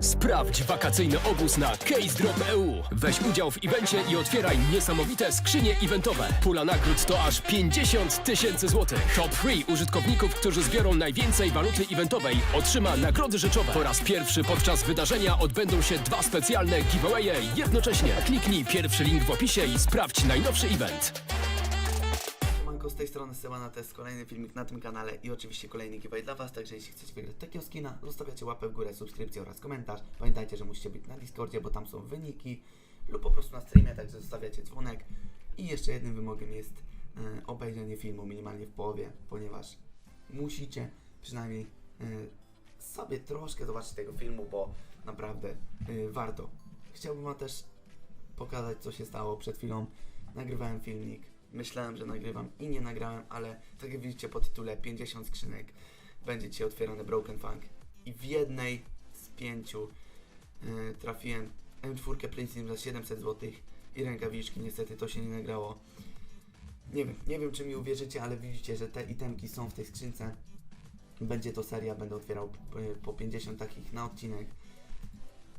Sprawdź wakacyjny obóz na CaseDrop.eu. Weź udział w evencie i otwieraj niesamowite skrzynie eventowe. Pula nagród to aż 50 tysięcy złotych. Top 3 użytkowników, którzy zbiorą najwięcej waluty eventowej, otrzyma nagrody rzeczowe. Po raz pierwszy podczas wydarzenia odbędą się dwa specjalne giveawaye jednocześnie. Kliknij pierwszy link w opisie i sprawdź najnowszy event. Tej strony Sełana, to jest kolejny filmik na tym kanale i oczywiście kolejny giveaway dla Was, także jeśli chcecie wygrać takiego skina, zostawiacie łapę w górę, subskrypcję oraz komentarz. Pamiętajcie, że musicie być na Discordzie, bo tam są wyniki lub po prostu na streamie, także zostawiacie dzwonek. I jeszcze jednym wymogiem jest e, obejrzenie filmu minimalnie w połowie, ponieważ musicie przynajmniej e, sobie troszkę zobaczyć tego filmu, bo naprawdę e, warto. Chciałbym Wam też pokazać, co się stało przed chwilą. Nagrywałem filmik. Myślałem, że nagrywam i nie nagrałem, ale tak jak widzicie po tytule 50 skrzynek będzie dzisiaj otwierane Broken Funk. I w jednej z pięciu e, trafiłem M4 Platinum za 700 zł i rękawiczki. Niestety to się nie nagrało. Nie wiem, nie wiem czy mi uwierzycie, ale widzicie, że te itemki są w tej skrzynce. Będzie to seria, będę otwierał po, po 50 takich na odcinek.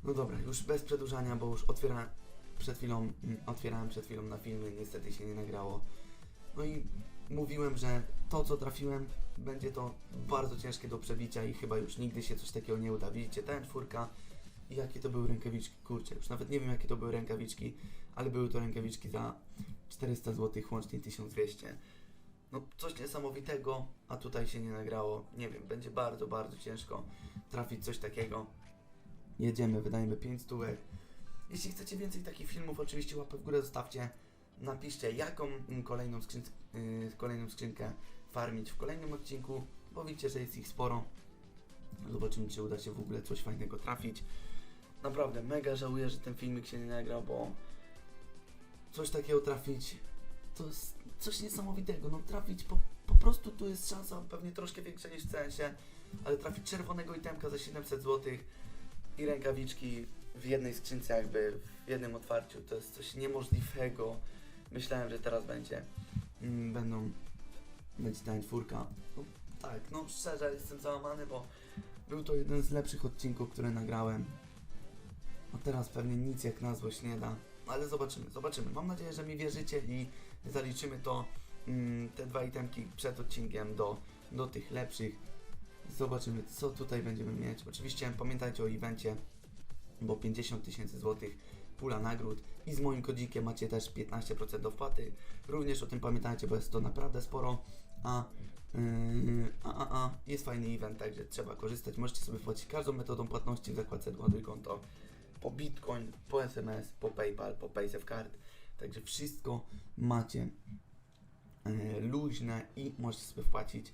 No dobra, już bez przedłużania, bo już otwierałem przed chwilą, mm, otwierałem przed chwilą na filmy, niestety się nie nagrało. No i mówiłem, że to co trafiłem będzie to bardzo ciężkie do przebicia i chyba już nigdy się coś takiego nie uda. Widzicie, ten czwórka jakie to były rękawiczki, kurczę, już nawet nie wiem jakie to były rękawiczki, ale były to rękawiczki za 400 zł, łącznie 1200. No coś niesamowitego, a tutaj się nie nagrało. Nie wiem, będzie bardzo, bardzo ciężko trafić coś takiego. Jedziemy, wydajemy 5 stówek. Jeśli chcecie więcej takich filmów, oczywiście łapę w górę zostawcie. Napiszcie, jaką kolejną, skrzyn, yy, kolejną skrzynkę farmić w kolejnym odcinku, bo widzicie, że jest ich sporo. Zobaczymy, czy uda się w ogóle coś fajnego trafić. Naprawdę, mega żałuję, że ten filmik się nie nagrał, bo coś takiego trafić to jest coś niesamowitego. No trafić po, po prostu tu jest szansa pewnie troszkę większa niż w sensie, ale trafić czerwonego itemka za 700 zł i rękawiczki w jednej skrzynce jakby, w jednym otwarciu, to jest coś niemożliwego. Myślałem, że teraz będzie, mm, będą, będzie ta czwórka. No, tak, no szczerze jestem załamany, bo był to jeden z lepszych odcinków, które nagrałem. A teraz pewnie nic jak na złość nie da, ale zobaczymy, zobaczymy. Mam nadzieję, że mi wierzycie i zaliczymy to, mm, te dwa itemki przed odcinkiem do, do tych lepszych. Zobaczymy, co tutaj będziemy mieć. Oczywiście pamiętajcie o evencie, bo 50 tysięcy złotych pula nagród i z moim kodzikiem macie też 15% do wpłaty. Również o tym pamiętajcie, bo jest to naprawdę sporo, a, yy, a, a, a jest fajny event, także trzeba korzystać. Możecie sobie wpłacić każdą metodą płatności w zakładce Ładuj konto po Bitcoin, po SMS, po PayPal, po PaySafeCard. Także wszystko macie yy, luźne i możecie sobie wpłacić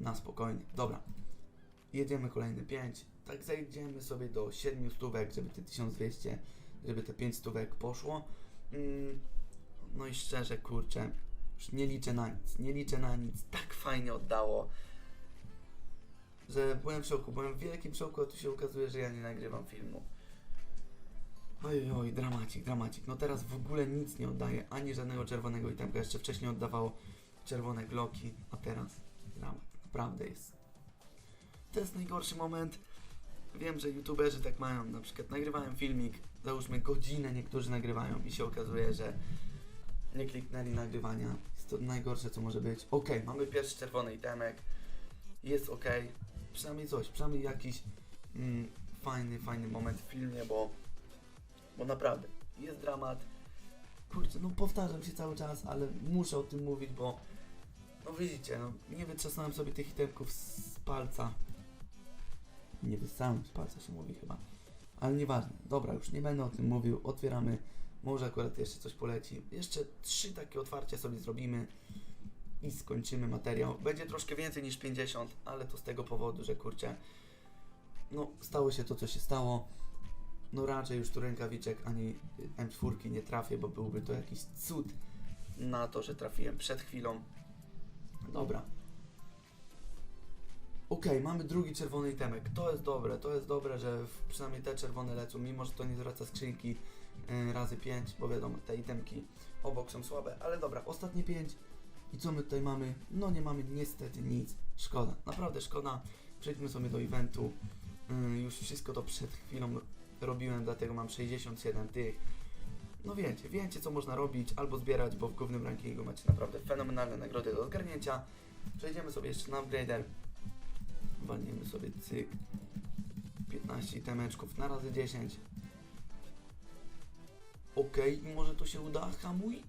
na spokojnie. Dobra, jedziemy kolejny 5. Tak zejdziemy sobie do 7 stówek, żeby te 1200, żeby te 5 stówek poszło. Mm, no i szczerze, kurczę, już nie liczę na nic, nie liczę na nic. Tak fajnie oddało, że byłem w szoku, byłem w wielkim szoku, a tu się okazuje, że ja nie nagrywam filmu. Oj, oj, dramacik, dramacik. No teraz w ogóle nic nie oddaje, ani żadnego czerwonego itemka. Jeszcze wcześniej oddawało czerwone gloki, a teraz dramat. Naprawdę jest. To jest najgorszy moment. Wiem, że youtuberzy tak mają. Na przykład nagrywałem filmik, załóżmy godzinę niektórzy nagrywają i się okazuje, że nie kliknęli nagrywania. Jest to najgorsze, co może być. Ok, mamy pierwszy czerwony itemek. Jest ok. Przynajmniej coś, przynajmniej jakiś mm, fajny, fajny moment w filmie, bo, bo naprawdę jest dramat. Kurczę, no powtarzam się cały czas, ale muszę o tym mówić, bo no widzicie, no nie wytrzasnąłem sobie tych itemków z palca. Nie wyssałem z palca się mówi chyba. Ale nieważne. Dobra, już nie będę o tym mówił. Otwieramy. Może akurat jeszcze coś poleci. Jeszcze trzy takie otwarcia sobie zrobimy i skończymy materiał. Będzie troszkę więcej niż 50, ale to z tego powodu, że kurczę, no stało się to, co się stało. No raczej już tu rękawiczek ani M4 nie trafię, bo byłby to jakiś cud na to, że trafiłem przed chwilą. Dobra. Okej, mamy drugi czerwony itemek. To jest dobre, to jest dobre, że przynajmniej te czerwone lecą, mimo że to nie zwraca skrzynki yy, razy 5, bo wiadomo, te itemki obok są słabe, ale dobra, ostatnie 5. I co my tutaj mamy? No nie mamy niestety nic. Szkoda, naprawdę szkoda. Przejdźmy sobie do eventu. Yy, już wszystko to przed chwilą robiłem, dlatego mam 67 tych. No wiecie, wiecie co można robić, albo zbierać, bo w głównym rankingu macie naprawdę fenomenalne nagrody do zgarnięcia. Przejdziemy sobie jeszcze na upgrader. Walniemy sobie cyk. 15 temeczków na razy 10. Okej, i może to się uda, hamuj?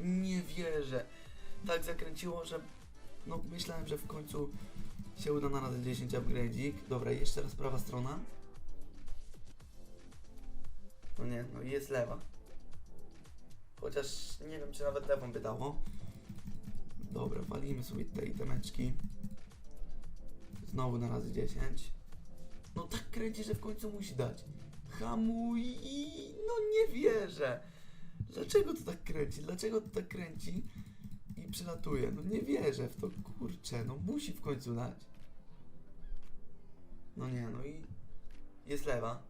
Nie wierzę. Tak zakręciło, że no myślałem, że w końcu się uda na razy 10 upgrade'ik. Dobra, jeszcze raz prawa strona. No nie, no jest lewa. Chociaż nie wiem, czy nawet lewą by dało. Dobra, walimy sobie te itemeczki. Znowu na razy 10. No tak kręci, że w końcu musi dać. Hamuj! No nie wierzę! Dlaczego to tak kręci? Dlaczego to tak kręci? I przylatuje. No nie wierzę w to, kurczę. No musi w końcu dać. No nie, no i jest lewa.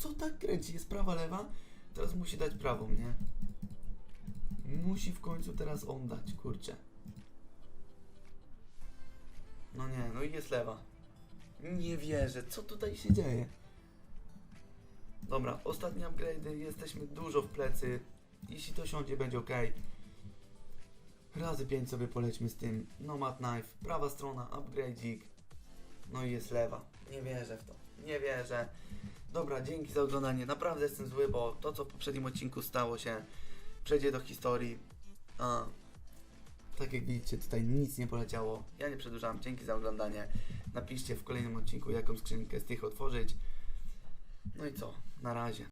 Co tak kręci? Jest prawa, lewa? Teraz musi dać prawą, nie? Musi w końcu teraz on dać, kurczę. No nie, no i jest lewa. Nie wierzę, co tutaj się dzieje? Dobra, ostatnie upgrade'y, jesteśmy dużo w plecy. Jeśli to siądzie, będzie ok. Razy 5 sobie polećmy z tym. Nomad Knife, prawa strona, upgrade'ik. No i jest lewa. Nie wierzę w to. Nie wierzę. Dobra, dzięki za oglądanie. Naprawdę jestem zły, bo to co w poprzednim odcinku stało się przejdzie do historii. A, tak jak widzicie, tutaj nic nie poleciało. Ja nie przedłużam. Dzięki za oglądanie. Napiszcie w kolejnym odcinku, jaką skrzynkę z tych otworzyć. No i co? Na razie.